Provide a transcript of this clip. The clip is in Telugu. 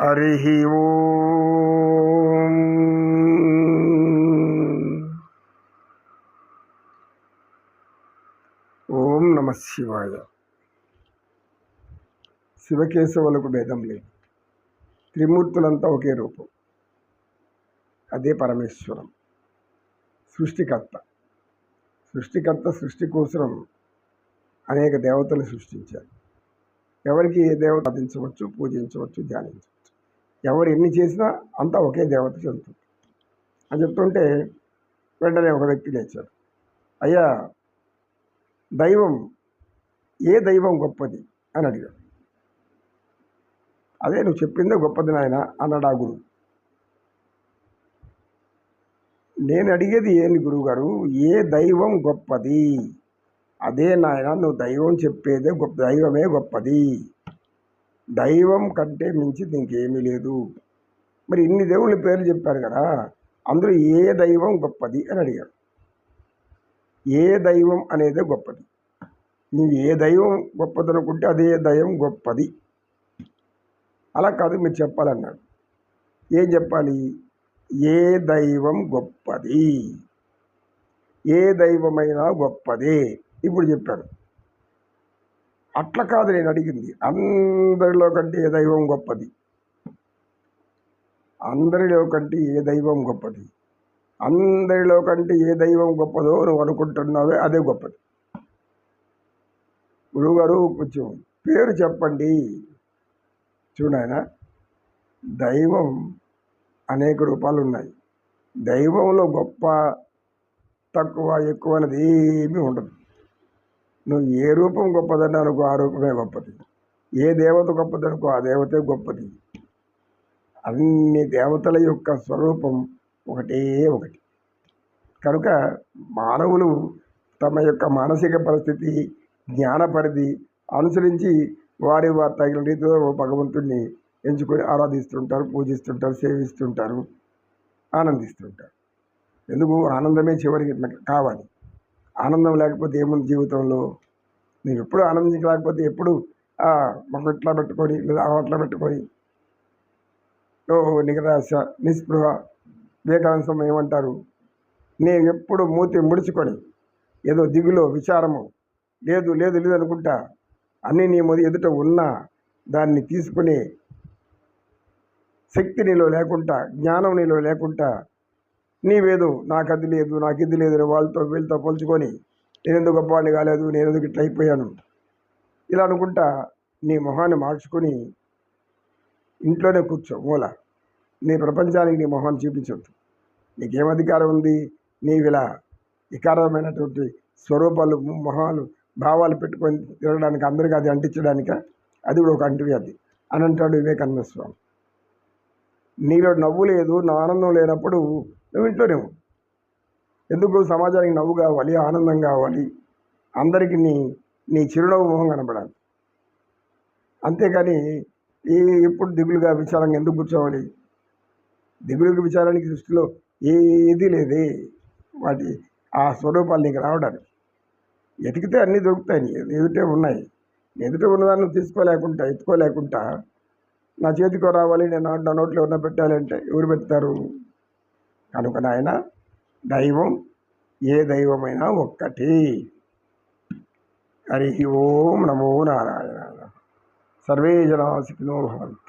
హరి ఓం ఓం నమ శివాయ శివకేశవులకు భేదం లేదు. త్రిమూర్తులంతా ఒకే రూపం. అదే పరమేశ్వరం. సృష్టికర్త. సృష్టికర్త సృష్టి కోసం అనేక దేవతలు సృష్టించారు. ఎవరికి ఏ దేవత సాధించవచ్చు పూజించవచ్చు ధ్యానించవచ్చు ఎవరు ఎన్ని చేసినా అంతా ఒకే దేవత చెందుతుంది అని చెప్తుంటే వెంటనే ఒక వ్యక్తి లేచాడు. అయ్యా దైవం ఏ దైవం గొప్పది? అని అడిగాడు. అదే నువ్వు చెప్పిందే గొప్పది నాయన అన్నాడు ఆ గురువు. నేను అడిగేది ఏంది గురువు గారు ఏ దైవం గొప్పది? అదే నాయన నువ్వు దైవం చెప్పేదే గొప్ప దైవమే గొప్పది. దైవం కంటే మించి ఇంకేమీ లేదు. మరి ఇన్ని దేవుళ్ళ పేర్లు చెప్పారు కదా అందులో ఏ దైవం గొప్పది అని అడిగాడు. ఏ దైవం అనేదే గొప్పది. నువ్వు ఏ దైవం గొప్పది అనుకుంటే అదే దైవం గొప్పది. అలా కాదు మీరు చెప్పాలన్నాడు. ఏం చెప్పాలి? ఏ దైవం గొప్పది? ఏ దైవమైనా గొప్పదే. ఇప్పుడు చెప్పాడు. అట్లా కాదు నేను అడిగింది. అందరిలో కంటే ఏ దైవం గొప్పది? అందరిలో కంటే ఏ దైవం గొప్పది? అందరిలో కంటే ఏ దైవం గొప్పదో నువ్వు అనుకుంటున్నావే అదే గొప్పది. గురువుగారు కొంచెం పేరు చెప్పండి. చూడాయన దైవం అనేక రూపాలు ఉన్నాయి. దైవంలో గొప్ప తక్కువ ఎక్కువ అనేది ఏమీ ఉండదు. నువ్వు ఏ రూపం గొప్పదని అనుకో ఆ రూపమే గొప్పది. ఏ దేవత గొప్పదనుకో ఆ దేవతే గొప్పది. అన్ని దేవతల యొక్క స్వరూపం ఒకటే ఒకటి. కనుక మానవులు తమ యొక్క మానసిక పరిస్థితి జ్ఞాన పరిధి అనుసరించి వారి వారు తగిన రీతిలో భగవంతుడిని ఎంచుకొని ఆరాధిస్తుంటారు పూజిస్తుంటారు సేవిస్తుంటారు ఆనందిస్తుంటారు. ఎందుకు? ఆనందమే చివరికి కావాలి. ఆనందం లేకపోతే ఏముంది జీవితంలో? నువ్వు ఎప్పుడు ఆనందించలేకపోతే ఎప్పుడు మాకు ఇట్లా పెట్టుకొని లేదా అట్లా పెట్టుకొని ఓ నిరాశ నిస్పృహ వివేకానంద ఏమంటారు? నేను ఎప్పుడు మూతి ముడుచుకొని ఏదో దిగులో విచారము లేదు లేదు లేదు అనుకుంటా అన్నీ నీ మొదటి ఎదుట ఉన్నా దాన్ని తీసుకునే శక్తి నీలో లేకుండా జ్ఞానం నీలో లేకుండా నీవేదో నాకు అది లేదు నాకు ఇది లేదు వాళ్ళతో వీళ్ళతో పోల్చుకొని నేను ఎందుకు గొప్పవాడిని కాలేదు నేను ఎందుకు ఇట్లా అయిపోయాను? ఇలా అనుకుంటా నీ మొహాన్ని మార్చుకొని ఇంట్లోనే కూర్చో మూల. నీ ప్రపంచానికి నీ మొహాన్ని చూపించవద్దు నీకేం అధికారం ఉంది? నీవిలా వికారమైనటువంటి స్వరూపాలు మొహాలు భావాలు పెట్టుకొని తిరగడానికి అందరికీ అది అంటించడానిక? అది కూడా ఒక అంటువ్యాధి. అని అంటాడు వివేకానంద స్వామి. నీలో నవ్వు లేదు నా ఆనందం లేనప్పుడు నువ్వు ఇంట్లోనే ఎందుకు సమాజానికి నవ్వు కావాలి ఆనందం కావాలి. అందరికీ నీ నీ చిరునవ్వు మొహం కనపడాలి. అంతేకాని ఈ ఎప్పుడు దిగులుగా విచారంగా ఎందుకు కూర్చోవాలి? దిగులుగా విచారానికి దృష్టిలో ఏది లేదే. వాటి ఆ స్వరూపాలు నీకు రావడానికి. ఎతికితే అన్నీ దొరుకుతాయి ఎదుటే ఉన్నాయి. ఎదుట ఉన్నదాన్ని తీసుకోలేకుండా ఎత్తుకోలేకుండా నా చేతికి రావాలి నేను నా నోట్లో ఎవరిన పెట్టాలంటే ఎవరు పెడతారు? కనుక నాయన దైవం ఏ దైవమైనా ఒక్కటి. హరి ఓం నమో నారాయణ. సర్వే జనా సుఖినో భవంతు.